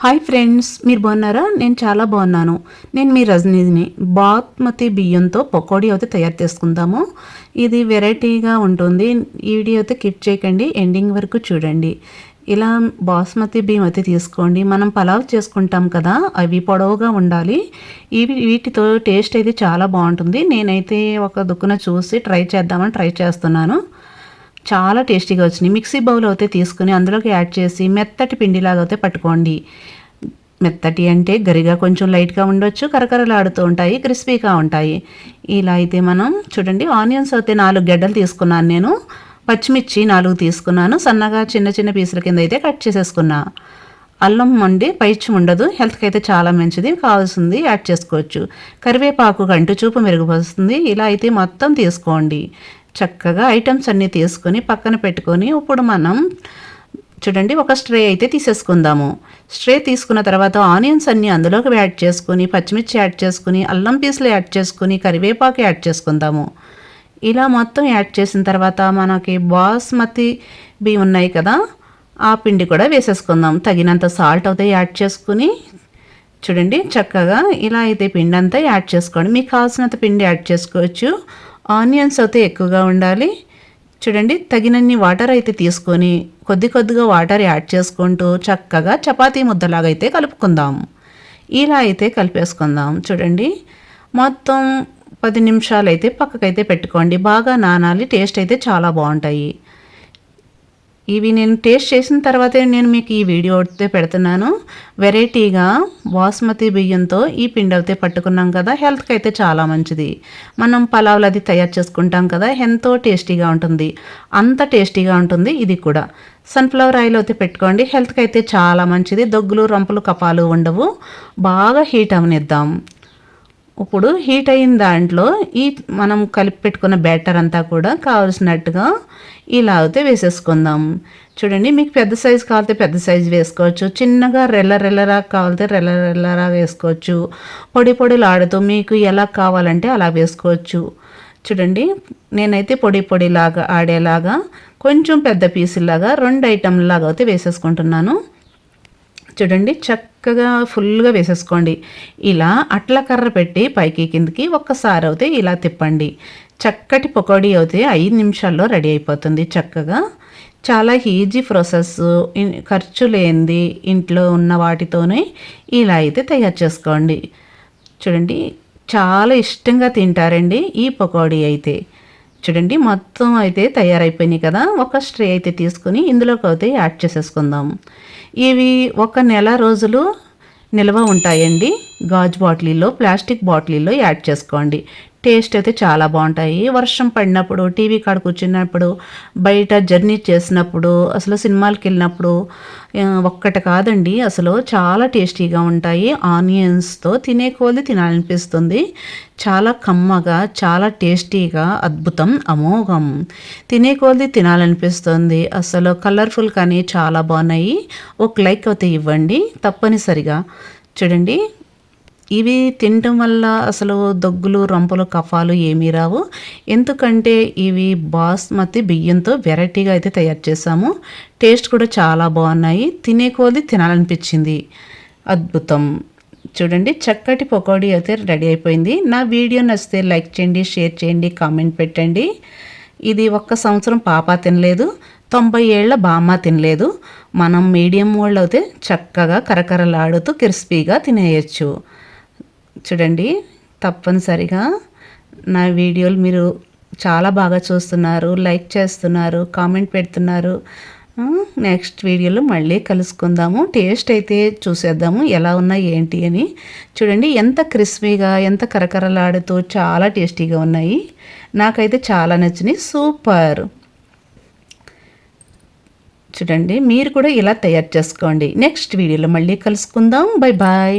Hi friends మీరు బాగున్నారా? నేను చాలా బాగున్నాను. నేను మీ రజనీని బాస్మతి బియ్యంతో పకోడీ అయితే తయారు చేసుకుందాము. ఇది వెరైటీగా ఉంటుంది. ఈ వీడియో అయితే కిట్ చేయకండి. ఎండింగ్ వరకు చూడండి. ఇలా బాస్మతి బియ్యం అయితే తీసుకోండి. మనం పలావ్ చేసుకుంటాం కదా అవి పొడవుగా ఉండాలి. ఇవి వీటితో టేస్ట్ అయితే చాలా బాగుంటుంది. నేనైతే ఒక దుక్కున చూసి ట్రై చేద్దామని ట్రై చేస్తున్నాను. చాలా టేస్టీగా వచ్చినాయి మిక్సీ బౌల్ అయితే తీసుకుని అందులోకి యాడ్ చేసి మెత్తటి పిండిలాగా అయితే పట్టుకోండి. మెత్తటి అంటే గరిగా కొంచెం లైట్గా ఉండొచ్చు కరకరలాడుతూ ఉంటాయి క్రిస్పీగా ఉంటాయి. ఇలా అయితే మనం చూడండి ఆనియన్స్ అయితే నాలుగు గడ్డలు తీసుకున్నాను నేను. పచ్చిమిర్చి నాలుగు తీసుకున్నాను. సన్నగా చిన్న చిన్న పీసుల కింద అయితే కట్ చేసేసుకున్నా. అల్లం వండి పైచి ఉండదు హెల్త్కి అయితే చాలా మంచిది కావాల్సింది యాడ్ చేసుకోవచ్చు. కరివేపాకు కంటూ చూపు మెరుగుపరుస్తుంది. ఇలా అయితే మొత్తం తీసుకోండి. చక్కగా ఐటమ్స్ అన్నీ తీసుకొని పక్కన పెట్టుకొని ఇప్పుడు మనం చూడండి ఒక స్ట్రే అయితే తీసేసుకుందాము. స్ట్రే తీసుకున్న తర్వాత ఆనియన్స్ అన్నీ అందులోకి యాడ్ చేసుకుని పచ్చిమిర్చి యాడ్ చేసుకుని అల్లం పీసులు యాడ్ చేసుకుని కరివేపాకు యాడ్ చేసుకుందాము. ఇలా మొత్తం యాడ్ చేసిన తర్వాత మనకి బాస్మతి బియ్యం ఉన్నాయి కదా ఆ పిండి కూడా వేసేసుకుందాం. తగినంత సాల్ట్ అయితే యాడ్ చేసుకుని చూడండి చక్కగా ఇలా అయితే పిండి అంతా యాడ్ చేసుకోండి. మీకు కావాల్సినంత పిండి యాడ్ చేసుకోవచ్చు. ఆనియన్స్ అయితే ఎక్కువగా ఉండాలి. చూడండి తగినన్ని వాటర్ అయితే తీసుకొని కొద్ది కొద్దిగా వాటర్ యాడ్ చేసుకుంటూ చక్కగా చపాతీ ముద్దలాగా అయితే కలుపుకుందాం. ఇలా అయితే కలిపేసుకుందాం. చూడండి మొత్తం పది నిమిషాలు అయితే పక్కకైతే పెట్టుకోండి. బాగా నానాలి టేస్ట్ అయితే చాలా బాగుంటాయి. ఇవి నేను టేస్ట్ చేసిన తర్వాతే నేను మీకు ఈ వీడియో అయితే పెడుతున్నాను. వెరైటీగా బాస్మతి బియ్యంతో ఈ పిండి అయితే పట్టుకున్నాం కదా హెల్త్కి అయితే చాలా మంచిది. మనం పలావులు అది తయారు చేసుకుంటాం కదా ఎంతో టేస్టీగా ఉంటుంది. అంత టేస్టీగా ఉంటుంది ఇది కూడా. సన్ఫ్లవర్ ఆయిల్ అయితే పెట్టుకోండి హెల్త్కి అయితే చాలా మంచిది. దొగ్గులు రంపులు కపాలు ఉండవు. బాగా హీట్ అవనిద్దాం. ఇప్పుడు హీట్ అయిన దాంట్లో ఈ మనం కలిపి పెట్టుకున్న బ్యాటర్ అంతా కూడా కావలసినట్టుగా ఇలా అయితే వేసేసుకుందాం. చూడండి మీకు పెద్ద సైజు కావాలితే పెద్ద సైజు వేసుకోవచ్చు. చిన్నగా రెల్ల రెల్లరా కావాలితే రెల్ల రెల్లరా వేసుకోవచ్చు. పొడి పొడిలు ఆడుతూ మీకు ఎలా కావాలంటే అలా వేసుకోవచ్చు. చూడండి నేనైతే పొడి పొడిలాగా ఆడేలాగా కొంచెం పెద్ద పీసులాగా రెండు ఐటెంలాగా అయితే వేసేసుకుంటున్నాను. చూడండి చక్కగా ఫుల్గా వేసేసుకోండి. ఇలా అట్ల కర్ర పెట్టి పైకి కిందికి ఒక్కసారి అయితే ఇలా తిప్పండి. చక్కటి పకోడీ అయితే ఐదు నిమిషాల్లో రెడీ అయిపోతుంది చక్కగా. చాలా ఈజీ ప్రాసెస్. ఖర్చు లేనిది ఇంట్లో ఉన్న వాటితోనే ఇలా అయితే తయారు చేసుకోండి. చూడండి చాలా ఇష్టంగా తింటారండి ఈ పకోడీ అయితే. చూడండి మొత్తం అయితే తయారైపోయినాయి కదా. ఒక స్ట్రే అయితే తీసుకుని ఇందులోకి అయితే యాడ్ చేసేసుకుందాం. ఇవి ఒక నెల రోజులు నిల్వ ఉంటాయండి. గాజు బాటిల్లో ప్లాస్టిక్ బాటిల్లో యాడ్ చేసుకోండి. టేస్ట్ అయితే చాలా బాగుంటాయి. వర్షం పడినప్పుడు టీవీ కాడ కూర్చున్నప్పుడు బయట జర్నీ చేసినప్పుడు అసలు సినిమాలకు వెళ్ళినప్పుడు ఒక్కటి కాదండి. అసలు చాలా టేస్టీగా ఉంటాయి. ఆనియన్స్తో తినే కోది తినాలనిపిస్తుంది. చాలా కమ్మగా చాలా టేస్టీగా అద్భుతం అమోఘం. తినే కోది తినాలనిపిస్తుంది. అసలు కలర్ఫుల్ కానీ చాలా బాగున్నాయి. ఒక లైక్ అయితే ఇవ్వండి. తప్పనిసరిగా. చూడండి. ఇవి తినటం వల్ల అసలు దగ్గులు రంపులు కఫాలు ఏమీ రావు. ఎందుకంటే ఇవి బాస్మతి బియ్యంతో వెరైటీగా అయితే తయారు చేసాము టేస్ట్ కూడా చాలా బాగున్నాయి. తినే కొద్ది తినాలనిపించింది. అద్భుతం. చూడండి చక్కటి పకోడీ అయితే రెడీ అయిపోయింది. నా వీడియో నచ్చితే లైక్ చేయండి షేర్ చేయండి కామెంట్ పెట్టండి. ఇది ఒక్క సంవత్సరం పాప తినలేదు. తొంభై ఏళ్ళ బామ్మ తినలేదు. మనం మీడియం వాళ్ళు అయితే చక్కగా కరకరలాడుతూ క్రిస్పీగా తినేయచ్చు. చూడండి తప్పనిసరిగా నా వీడియోలు మీరు చాలా బాగా చూస్తున్నారు లైక్ చేస్తున్నారు కామెంట్ పెడుతున్నారు. నెక్స్ట్ వీడియోలో మళ్ళీ కలుసుకుందాము. టేస్ట్ అయితే చూసేద్దాము ఎలా ఉన్నాయి ఏంటి అని. చూడండి ఎంత క్రిస్పీగా ఎంత కరకరలాడుతూ చాలా టేస్టీగా ఉన్నాయి. నాకైతే చాలా నచ్చినాయి. సూపర్. చూడండి మీరు కూడా ఇలా తయారు చేసుకోండి. నెక్స్ట్ వీడియోలో మళ్ళీ కలుసుకుందాం. Bye bye.